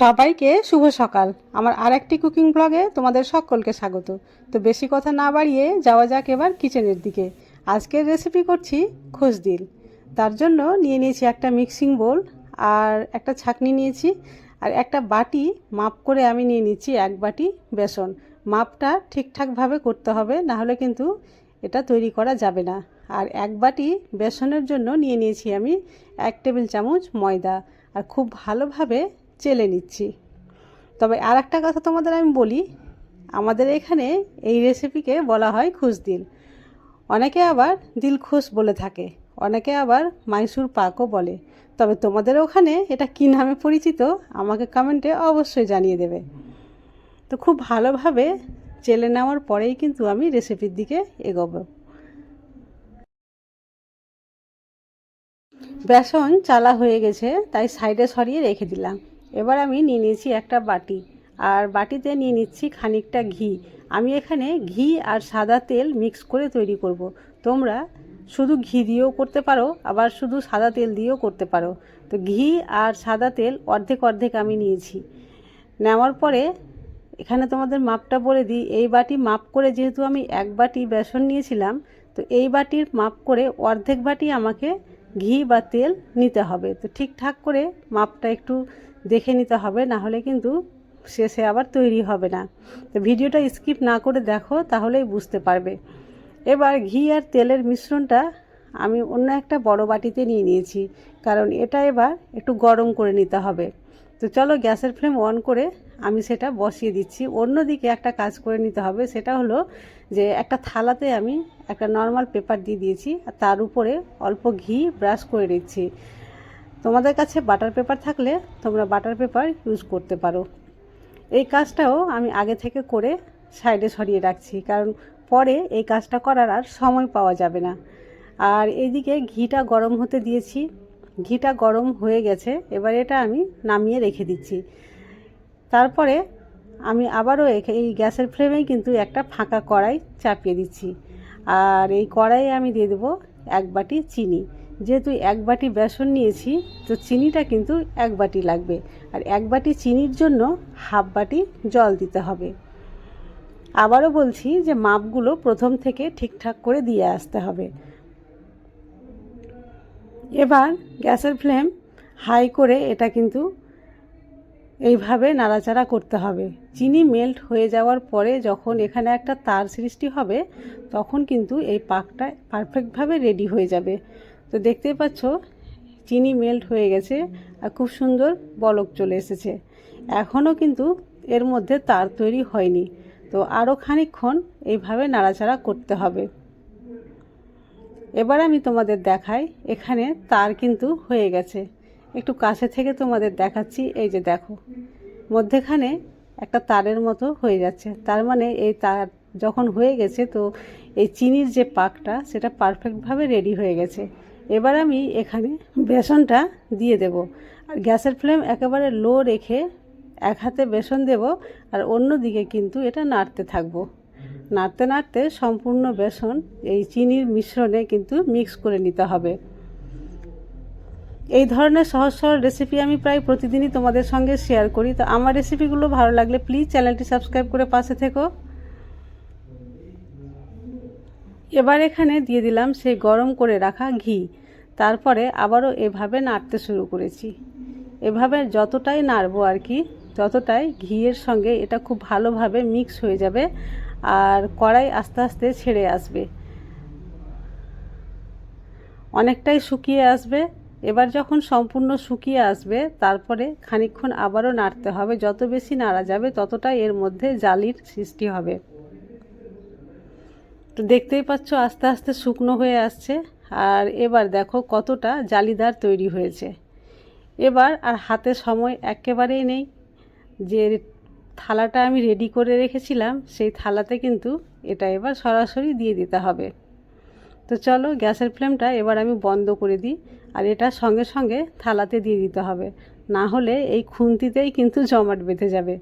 সবাইকে শুভ সকাল। আমার আর একটি কুকিং ব্লগে তোমাদের সকলকে স্বাগত। তো বেশি কথা না বাড়িয়ে যাওয়া যাক এবার কিচেনের দিকে। আজকের রেসিপি করছি খোসদিল তার জন্য নিয়ে নিয়েছি একটা মিক্সিং বোল আর একটা ছাকনি নিয়েছি আর একটা বাটি মাপ করে আমি নিয়ে নিচ্ছি এক বাটি বেসন। মাপটা ঠিকঠাকভাবে করতে হবে, না হলে কিন্তু এটা তৈরি করা যাবে না। আর এক বাটি বেসনের জন্য নিয়ে নিয়েছি আমি এক টেবিল চামচ ময়দা। আর খুব ভালোভাবে চেলে নিচ্ছি। তবে আর একটা কথা তোমাদের আমি বলি, আমাদের এখানে এই রেসিপিকে বলা হয় খুশদিল অনেকে আবার দিল দিলখুশ বলে থাকে, অনেকে আবার মাইসুর পাকও বলে। তবে তোমাদের ওখানে এটা কী নামে পরিচিত, আমাকে কমেন্টে অবশ্যই জানিয়ে দেবে। তো খুব ভালোভাবে চেলে নেওয়ার পরেই কিন্তু আমি রেসিপির দিকে এগোবো। বেসন চালা হয়ে গেছে, তাই সাইডে সরিয়ে রেখে দিলাম। এবার আমি নিয়ে নিয়েছি একটা বাটি, আর বাটিতে নিয়ে নিচ্ছি খানিকটা ঘি। আমি এখানে ঘি আর সাদা তেল মিক্স করে তৈরি করব। তোমরা শুধু ঘি দিয়েও করতে পারো, আবার শুধু সাদা তেল দিয়েও করতে পারো। তো ঘি আর সাদা তেল অর্ধেক অর্ধেক আমি নিয়েছি। নেওয়ার পরে এখানে তোমাদের মাপটা বলে দিই। এই বাটি মাপ করে যেহেতু আমি এক বাটি বেসন নিয়েছিলাম, তো এই বাটির মাপ করে অর্ধেক বাটি আমাকে ঘি বা তেল নিতে হবে। তো ঠিকঠাক করে মাপটা একটু দেখে নিতে হবে, না হলে কিন্তু শেষে আবার তৈরি হবে না। তো ভিডিওটা স্কিপ না করে দেখো, তাহলেই বুঝতে পারবে। এবার ঘি আর তেলের মিশ্রণটা আমি অন্য একটা বড় বাটিতে নিয়ে নিয়েছি, কারণ এটা এবার একটু গরম করে নিতে হবে। তো চলো গ্যাসের ফ্লেম অন করে আমি সেটা বসিয়ে দিচ্ছি। অন্যদিকে একটা কাজ করে নিতে হবে, সেটা হলো যে একটা থালাতে আমি একটা নর্মাল পেপার দিয়ে দিয়েছি, আর তার উপরে অল্প ঘি ব্রাশ করে নিচ্ছি। তোমাদের কাছে বাটার পেপার থাকলে তোমরা বাটার পেপার ইউজ করতে পারো। এই কাজটাও আমি আগে থেকে করে সাইডে সরিয়ে রাখছি, কারণ পরে এই কাজটা করার আর সময় পাওয়া যাবে না। আর এইদিকে ঘিটা গরম হতে দিয়েছি, ঘিটা গরম হয়ে গেছে, এবার এটা আমি নামিয়ে রেখে দিচ্ছি। তারপরে আমি আবারও এই গ্যাসের ফ্লেমেই কিন্তু একটা ফাঁকা কড়াই চাপিয়ে দিচ্ছি। আর এই কড়াইয়ে আমি দিয়ে দেবো এক বাটি চিনি। যেহেতু এক বাটি বেসন নিয়েছি, তো চিনিটা কিন্তু এক বাটি লাগবে। আর এক বাটি চিনির জন্য হাফ বাটি জল দিতে হবে। আবারও বলছি যে মাপগুলো প্রথম থেকে ঠিকঠাক করে দিয়ে আসতে হবে। এবার গ্যাসের ফ্লেম হাই করে এটা কিন্তু এইভাবে নাড়াচাড়া করতে হবে। চিনি মেল্ট হয়ে যাওয়ার পরে যখন এখানে একটা তার সৃষ্টি হবে, তখন কিন্তু এই পাকটা পারফেক্টভাবে রেডি হয়ে যাবে। তো দেখতেই পাচ্ছ, চিনি মেল্ট হয়ে গেছে আর খুব সুন্দর বলক চলে এসেছে। এখনও কিন্তু এর মধ্যে তার তৈরি হয়নি। তো আরও খানিকক্ষণ এইভাবে নাড়াচাড়া করতে হবে। এবার আমি তোমাদের দেখাই, এখানে তার কিন্তু হয়ে গেছে। একটু কাছে থেকে তোমাদের দেখাচ্ছি, এই যে দেখো। মধ্যেখানে একটা তারের মতো হয়ে যাচ্ছে। তার মানে এই তার যখন হয়ে গেছে, তো এই চিনির যে পাকটা, সেটা পারফেক্টভাবে রেডি হয়ে গেছে। এবার আমি এখানে বেসনটা দিয়ে দেব। আর গ্যাসের ফ্লেম একেবারে লো রেখে এক হাতে বেসন দেব আর অন্য দিকে কিন্তু এটা নাড়তে থাকব। নাড়তে নাড়তে সম্পূর্ণ বেসন এই চিনির মিশ্রণে কিন্তু মিক্স করে নিতে হবে। এই ধরনের সহজ সরল রেসিপি আমি প্রায় প্রতিদিনই তোমাদের সঙ্গে শেয়ার করি। তো আমার রেসিপিগুলো ভালো লাগলে প্লিজ চ্যানেলটি সাবস্ক্রাইব করে পাশে থেকো। এবার এখানে দিয়ে দিলাম সেই গরম করে রাখা ঘি। তারপরে আবারও এভাবে নাড়তে শুরু করেছি। এভাবে যতটাই নাড়বো আর কি, ততটাই ঘিয়ের সঙ্গে এটা খুব ভালোভাবে মিক্স হয়ে যাবে আর কড়াই আস্তে আস্তে ছেড়ে আসবে। অনেকটাই শুকিয়ে আসবে। এবার যখন সম্পূর্ণ শুকিয়ে আসবে, তারপরে খানিকক্ষণ আবারও নাড়তে হবে। যত বেশি নাড়া যাবে, ততটাই এর মধ্যে জালির সৃষ্টি হবে। তো দেখতেই পাচ্ছ আস্তে আস্তে শুকনো হয়ে আসছে। আর এবার দেখো কতটা জালিদার তৈরি হয়েছে। এবার আর হাতে সময় একেবারেই নেই। যে থালাটা আমি রেডি করে রেখেছিলাম, সেই থালাতে কিন্তু এটা এবার সরাসরি দিয়ে দিতে হবে। তো চলো গ্যাসের ফ্লেমটা এবার আমি বন্ধ করে দিই আর এটা সঙ্গে সঙ্গে থালাতে দিয়ে দিতে হবে। না হলে এই খুন্তিতেই কিন্তু জমাট বেঁধে যাবে।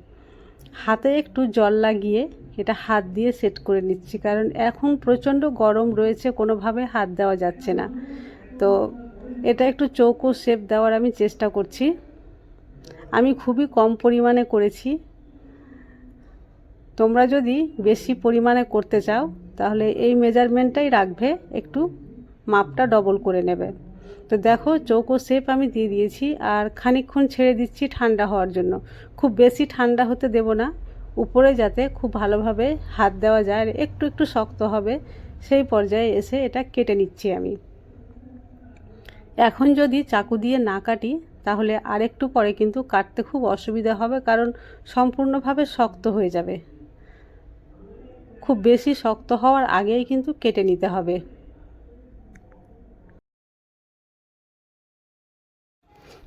হাতে একটু জল লাগিয়ে এটা হাত দিয়ে সেট করে নিচ্ছি, কারণ এখন প্রচণ্ড গরম রয়েছে, কোনোভাবে হাত দেওয়া যাচ্ছে না। তো এটা একটু চৌকো শেপ দেওয়ার আমি চেষ্টা করছি। আমি খুবই কম পরিমাণে করেছি। তোমরা যদি বেশি পরিমাণে করতে চাও, তাহলে এই মেজারমেন্টটাই রাখবে, একটু মাপটা ডবল করে নেবে। তো দেখো চৌকো শেপ আমি দিয়ে দিয়েছি আর খানিকক্ষণ ছেড়ে দিচ্ছি ঠান্ডা হওয়ার জন্য। খুব বেশি ঠান্ডা হতে দেব না। উপরে যাতে খুব ভালোভাবে হাত দেওয়া যায় আর একটু একটু শক্ত হবে, সেই পর্যায়ে এসে এটা কেটে নিচ্ছি আমি। এখন যদি চাকু দিয়ে না কাটি, তাহলে আরেকটু পরে কিন্তু কাটতে খুব অসুবিধা হবে কারণ সম্পূর্ণভাবে শক্ত হয়ে যাবে। খুব বেশি শক্ত হওয়ার আগেই কিন্তু কেটে নিতে হবে।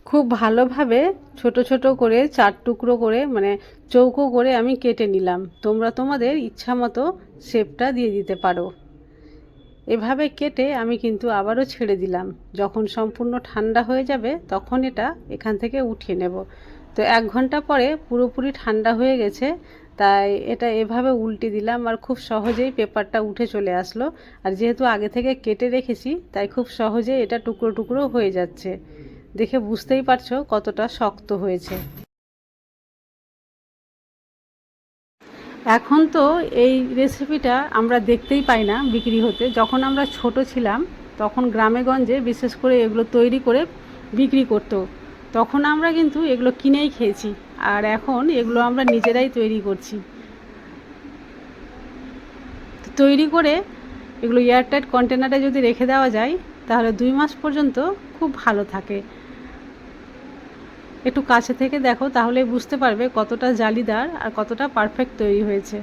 খুব ভালোভাবে ছোট ছোট করে চার টুকরো করে মানে চৌকো করে আমি কেটে নিলাম। তোমরা তোমাদের ইচ্ছা মতো শেপটা দিয়ে দিতে পারো। এভাবে কেটে আমি কিন্তু আবারও ছেড়ে দিলাম। যখন সম্পূর্ণ ঠান্ডা হয়ে যাবে, তখন এটা এখান থেকে উঠিয়ে নেব। তো এক ঘণ্টা পরে পুরোপুরি ঠান্ডা হয়ে গেছে, তাই এটা এভাবে উল্টে দিলাম আর খুব সহজেই পেপারটা উঠে চলে আসলো। আর যেহেতু আগে থেকে কেটে রেখেছি, তাই খুব সহজেই এটা টুকরো টুকরো হয়ে যাচ্ছে। দেখে বুঝতেই পারছ কতটা শক্ত হয়েছে। এখন তো এই রেসিপিটা আমরা দেখতেই পাই না বিক্রি হতে। যখন আমরা ছোট ছিলাম, তখন গ্রামেগঞ্জে বিশেষ করে এগুলো তৈরি করে বিক্রি করতো। তখন আমরা কিন্তু এগুলো কিনেই খেয়েছি, আর এখন এগুলো আমরা নিজেরাই তৈরি করছি। তৈরি করে এগুলো এয়ারটাইট কন্টেনারে যদি রেখে দেওয়া যায়, তাহলে দুই মাস পর্যন্ত খুব ভালো থাকে। একটু কাছে থেকে দেখো, তাহলে বুঝতে পারবে কতটা জালিদার আর কতটা পারফেক্ট তৈরি হয়েছে।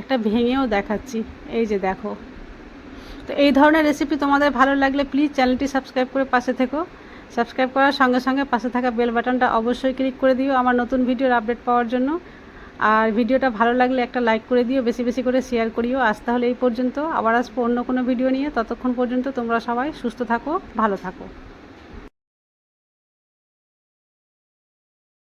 একটা ভেঙেও দেখাচ্ছি। এই যে দেখো। তো এই ধরনের রেসিপি তোমাদের ভালো লাগলে প্লিজ চ্যানেলটি সাবস্ক্রাইব করে পাশে থেকো। সাবস্ক্রাইব করার সঙ্গে সঙ্গে পাশে থাকা বেল বাটনটা অবশ্যই ক্লিক করে দিও আমার নতুন ভিডিওর আপডেট পাওয়ার জন্য। আর ভিডিওটা ভালো লাগলে একটা লাইক করে দিও, বেশি বেশি করে শেয়ার করিও। আজ তাহলে এই পর্যন্ত। আবার আসব অন্য কোনো ভিডিও নিয়ে। ততক্ষণ পর্যন্ত তোমরা সবাই সুস্থ থাকো, ভালো থাকো।